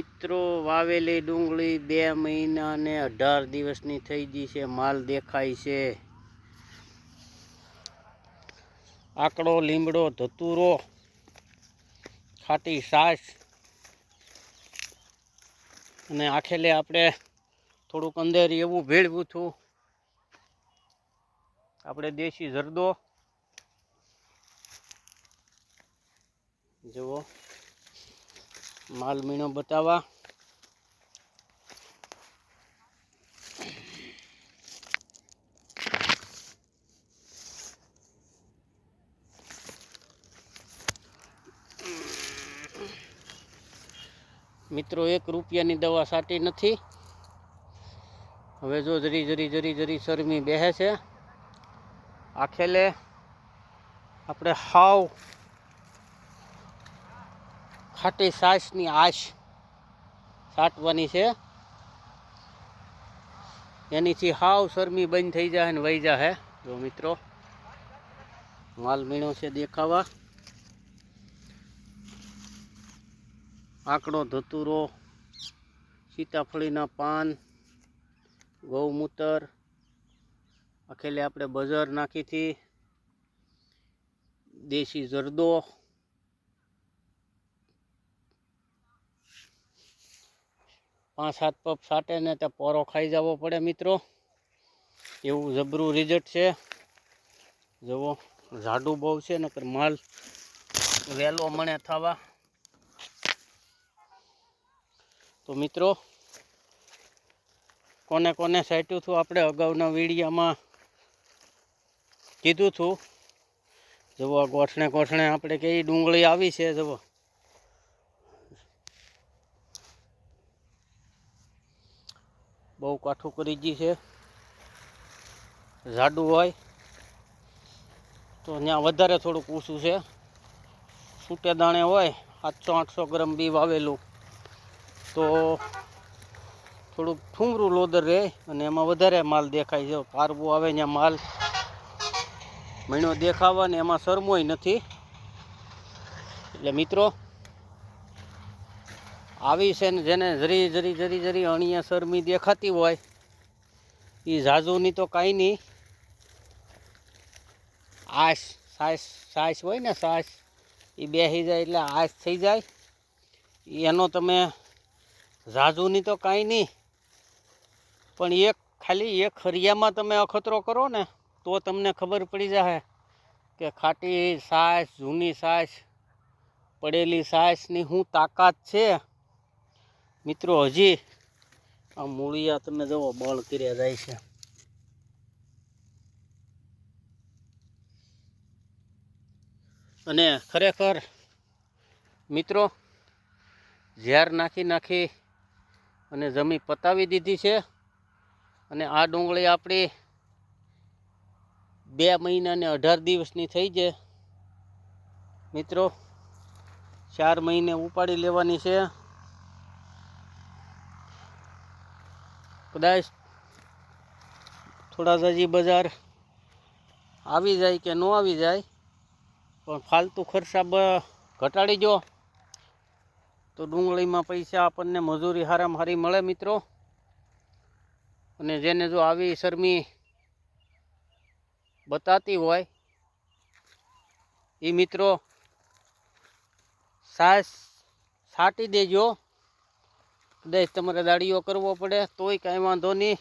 મિત્રો, વાવેલી ડુંગળી બે મહિના ને અઢાર દિવસની થઈ ગઈ છે. માલ દેખાય છે. આકડો, લીમડો, ધતુરો, ખાટી સાસ અને આખેલે આપણે થોડુંક અંદર એવું ભેળવું હતું આપણે દેશી જરદો. જુઓ. માલ મીણો બતાવવા. મિત્રો, એક રૂપિયાની દવા સાટી નથી. હવે જો જરી જરી જરી જરી શરમી બેસે છે. આખેલે આપણે હાવ ખાટી સાસની આશ સાટવાની છે. એનીથી હાવ શરમી બંધ થઈ જાય ને વહી જાય જો મિત્રો, માલ મીણો છે દેખાવા. આંકડો ધતુરો, સીતાફળીના પાન, ગૌમૂતર, આખેલે આપણે બજાર નાખીથી દેશી જરદો પાંચ સાત પપ સાટે ને તે પોરો ખાઈ જવો પડે મિત્રો. એવું જબરું રિઝલ્ટ છે. જુઓ જાડું બહુ છે, નકર માલ વહેલો મણે થવા. તો મિત્રો, કોને કોને સાટ્યું હતું આપણે અગાઉના વિડીયામાં? કીધું હતું. જુઓ ગોઠણે ગોઠણે આપણે કેવી ડુંગળી આવી છે, જુઓ. કાઠું કરી દી છે. જાડું હોય તો ત્યાં વધારે થોડુંક ઊંચું છે. છૂટે દાણે હોય, સાતસો, આઠસો ગ્રામ બી વાવેલું. તો થોડુંક ઠુમરું લોદર રહે અને એમાં વધારે માલ દેખાય છે. પારવું આવે ત્યાં માલ. મહિનો દેખાવા ને એમાં શરમોય નથી. એટલે મિત્રો આવી છે ને જેને જરી જરી જરી જરી અણિયા શરમી દેખાતી હોય એ ઝાઝુની તો કાંઈ નહીં. આશ સાસ સાસ હોય ને સાસ એ બેસી જાય એટલે આશ થઈ જાય. એનો તમે ઝાઝુની તો કાંઈ નહીં. પણ એક ખાલી એક હરિયામાં તમે અખતરો કરો ને, તો તમને ખબર પડી જાય કે ખાટી સાસ, જૂની સાસ, પડેલી સાસની શું તાકાત છે. મિત્રો, હજી આ મૂળિયા તમે જુઓ બળ કર્યા જાય છે. અને ખરેખર, મિત્રો, ઝેર નાખી નાખી અને જમી પતાવી દીધી છે. અને આ ડુંગળી આપણી બે મહિના ને અઢાર દિવસની થઈ છે. મિત્રો, ચાર મહિને ઉપાડી લેવાની છે. કદાચ થોડા હજી બજાર આવી જાય કે ન આવી જાય, પણ ફાલતુ ખર્ચા ઘટાડી જો તો ડુંગળીમાં પૈસા આપણને મજૂરી હારામ હારી મળે મિત્રો. અને જેને જો આવી શરમી બતાતી હોય એ મિત્રો સાસ છાંટી દેજો. કદાચ તમારે દાડીઓ કરવો પડે, તોય કાંઈ વાંધો નહીં.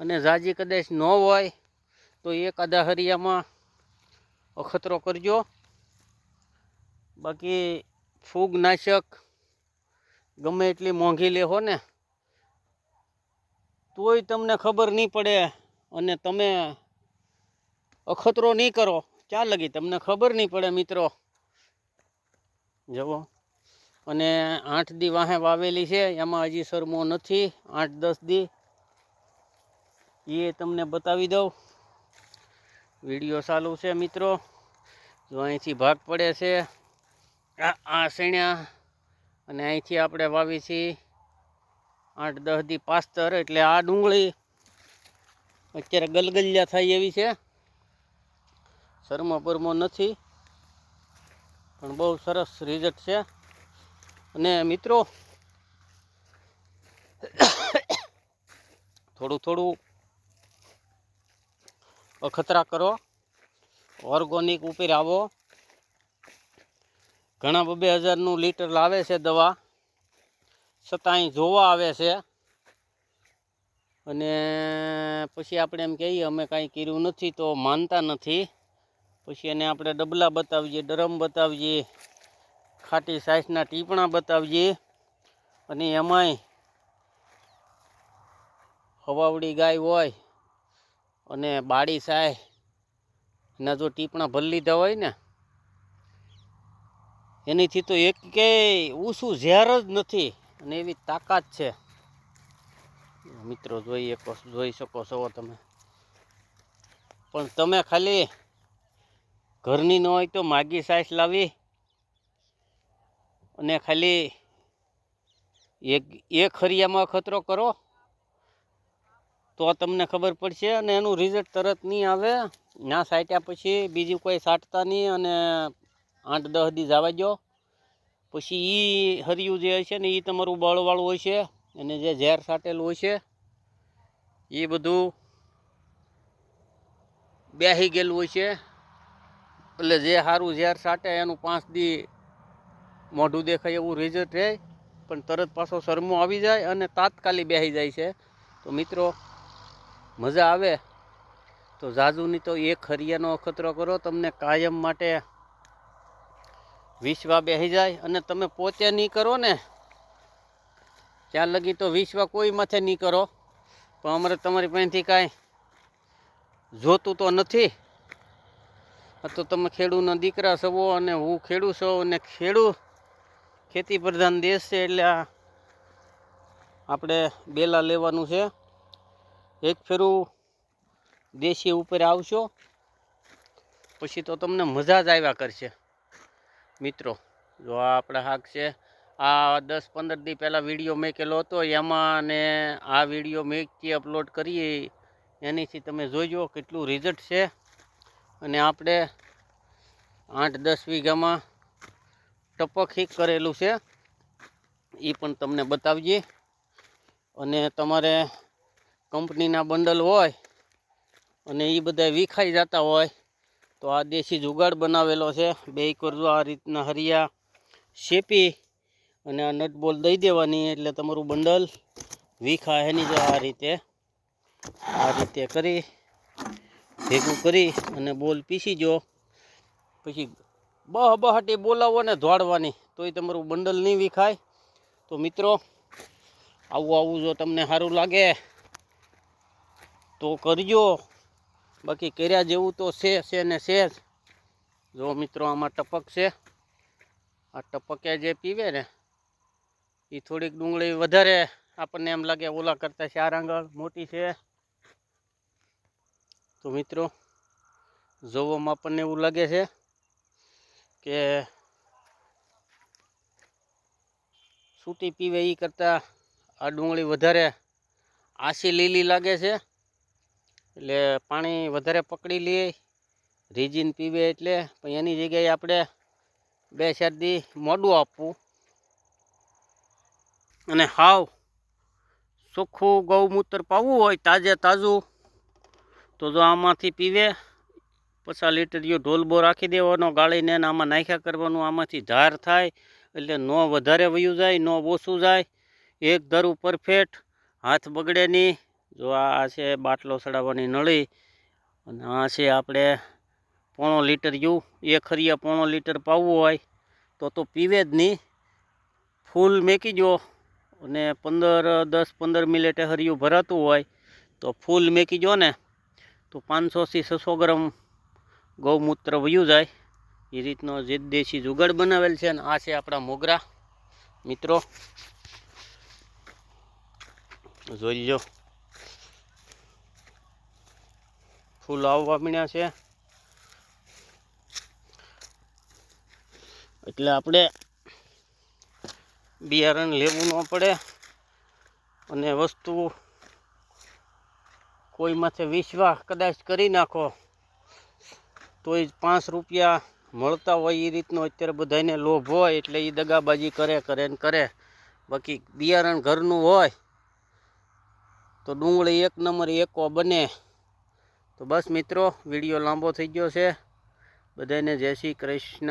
અને જાજી કદાચ ન હોય, તો એક આધા હરિયામાં અખતરો કરજો. બાકી ફૂગનાશક ગમે એટલી મોંઘી લેહો ને, તોય તમને ખબર નહીં પડે અને તમે અખતરો નહીં કરો. ક્યાં લગી? તમને ખબર નહીં પડે મિત્રો. જુઓ. અને આઠ દી વાહે વાવેલી છે, એમાં હજી સરમો નથી, આઠ દસ દી. એ તમને બતાવી દઉં. વીડિયો ચાલુ છે મિત્રો. જો અહીંથી ભાગ પડે છે, આ શેણ્યા. અને અહીંથી આપણે વાવી છીએ આઠ દસ દી પાસ્તર, એટલે આ ડુંગળી અત્યારે ગલગલિયા થાય એવી છે. સરમો પરમો નથી, પણ બહુ સરસ રિઝલ્ટ છે. અને મિત્રો, થોડું થોડું અખતરા કરો. ઓર્ગોનિક ઉપર આવો. ઘણા બબે હજારનું લીટર લાવે છે દવા. છતાં અહીં જોવા આવે છે. અને પછી આપણે એમ કહીએ, અમે કાંઈ કર્યું નથી તો માનતા નથી. પછી એને આપણે ડબલા બતાવીએ, ડરમ બતાવીએ. ખાટી સાઈઝના ટીપણા બતાવીએ અને એમાંય હવાવડી ગાય હોય અને બાળી સાય, એના જો ટીપણા ભરી લીધા હોય ને, એનીથી તો એક કે ઊંસું ઝેર જ નથી અને એવી તાકાત છે. મિત્રો જોઈ શકો જોઈ શકો છો તમે. પણ તમે ખાલી ઘરની ન હોય તો માગી સાઈઝ લાવી. અને ખાલી એક એક હરિયામાં ખતરો કરો, તો તમને ખબર પડશે અને એનું રિઝલ્ટ તરત નહીં આવે. ના સાટ્યા પછી બીજું કોઈ સાટતા નહીં અને આઠ, દસ દી જવા દો પછી એ હરિયું જે હશે ને એ તમારું બળવાળું હોય છે અને જે ઝેર સાટેલું હોય છે એ બધું બેસી ગયેલું હોય છે એટલે જે સારું ઝેર સાટે એનું પાંચ દી મોઢું દેખાય એવું રિઝલ્ટ રહે, પણ તરત પાછો શરમો આવી જાય અને તાત્કાલિક બેસી જાય છે. તો મિત્રો, મજા આવે? તો જાજુની તો એક હરિયાનો અખતરો કરો, તમને કાયમ માટે વિશ્વા બેસી જાય અને તમે પોતે નહીં કરો ને ત્યાં લગી તો વિશ્વા કોઈ માથે નહીં કરો. પણ અમારે તમારી પાસેથી કાંઈ જોતું તો નથી. તો તમે ખેડૂતના દીકરા છો અને હું ખેડૂત છું અને ખેડૂત ખેતી પ્રધાન દેશ છે એટલે આ આપણે બેલા લેવાનું છે. એક ફેરું દેશી ઉપર આવશો, પછી તો તમને મજા જ આવ્યા કરશે. મિત્રો, જો આ આપણા હાક છે. આ દસ પંદર દી પહેલાં વીડિયો મેકેલો હતો, એમાં ને આ વીડિયો મેકથી અપલોડ કરીએ, એનીથી તમે જોઈજો કેટલું રિઝલ્ટ છે. અને આપણે આઠ દસ વીઘામાં ટપક કરેલું છે. એ પણ તમને બતાવીએ. અને તમારે કંપનીના બંડલ હોય અને એ બધા વિખાઈ જતા હોય, તો આ દેશી જુગાડ બનાવેલો છે. બે કરજો આ રીતના હરિયા શેપી અને આ નટ બોલ દઈ દેવાની, એટલે તમારું બંડલ વિખા એની જો આ રીતે આ રીતે કરી, ભેગું કરી અને બોલ પીસી જો. પછી બહ બહાટી બોલાવો ને ધોળવાની. તોય તમારું બંડલ નહીં વિખાય. તો મિત્રો, આવું આવું જો તમને સારું લાગે, તો કરજો. બાકી કર્યા જેવું તો છે છે ને છે જ. જો મિત્રો, આમાં ટપક છે. આ ટપકે જે પીવે ને, એ થોડીક ડુંગળી વધારે આપણને એમ લાગે ઓલા કરતાં ચાર આંગળ મોટી છે. તો મિત્રો, જોવામાં આપણને એવું લાગે છે. કે સૂટી પીવે એ કરતાં આ ડુંગળી વધારે આછી લીલી લાગે છે. એટલે પાણી વધારે પકડી લઈએ રીજીન પીવે એટલે પણ એની જગ્યાએ આપણે બે શરદી મોડું આપવું. અને હાવ ચોખ્ખું ગૌમૂત્ર પાવું હોય, તાજે તાજું, તો જો આમાંથી પીવે. પચાસ લીટરીઓ ઢોલબો રાખી દેવાનો, ગાળીને આમાં નાખ્યા કરવાનું, આમાંથી ધાર થાય, એટલે ન વધારે વયું જાય, ન ઓછું જાય, એક ધરું પરફેક્ટ હાથ બગડે નહીં. જો આ છે બાટલો ચડાવવાની નળી, અને આ છે આપણે પોણો લીટર જેવું એ ખરીયા પોણો લીટર પાવવું હોય, તો તો પીવે જ નહીં. ફૂલ મેકી જો અને પંદર, દસ, પંદર મિનિટે હરિયું ભરાતું હોય, તો ફૂલ મેકી જો ને, તો પાંચસોથી છસો ગ્રામ ગૌમૂત્ર વયું જાય. એ રીતનો જે દેશી જુગાડ બનાવેલ છે અને આ છે આપણા મોગરા. મિત્રો, જોઈ લો ફૂલ આવવા મળ્યા છે. એટલે આપણે બિયારણ લેવું ન પડે અને વસ્તુ કોઈ માથે વિશ્વાસ કદાચ કરી નાખો. તોય પાંચ રૂપિયા મળતા હોય એ રીતનો અત્યારે બધાને લોભ હોય એટલે એ દગાબાજી કરે કરે ને કરે. બાકી બિયારણ ઘરનું હોય તો ડુંગળી એક નંબર, એકો બને. તો બસ મિત્રો, વીડિયો લાંબો થઈ ગયો છે. બધાને જય શ્રી કૃષ્ણ.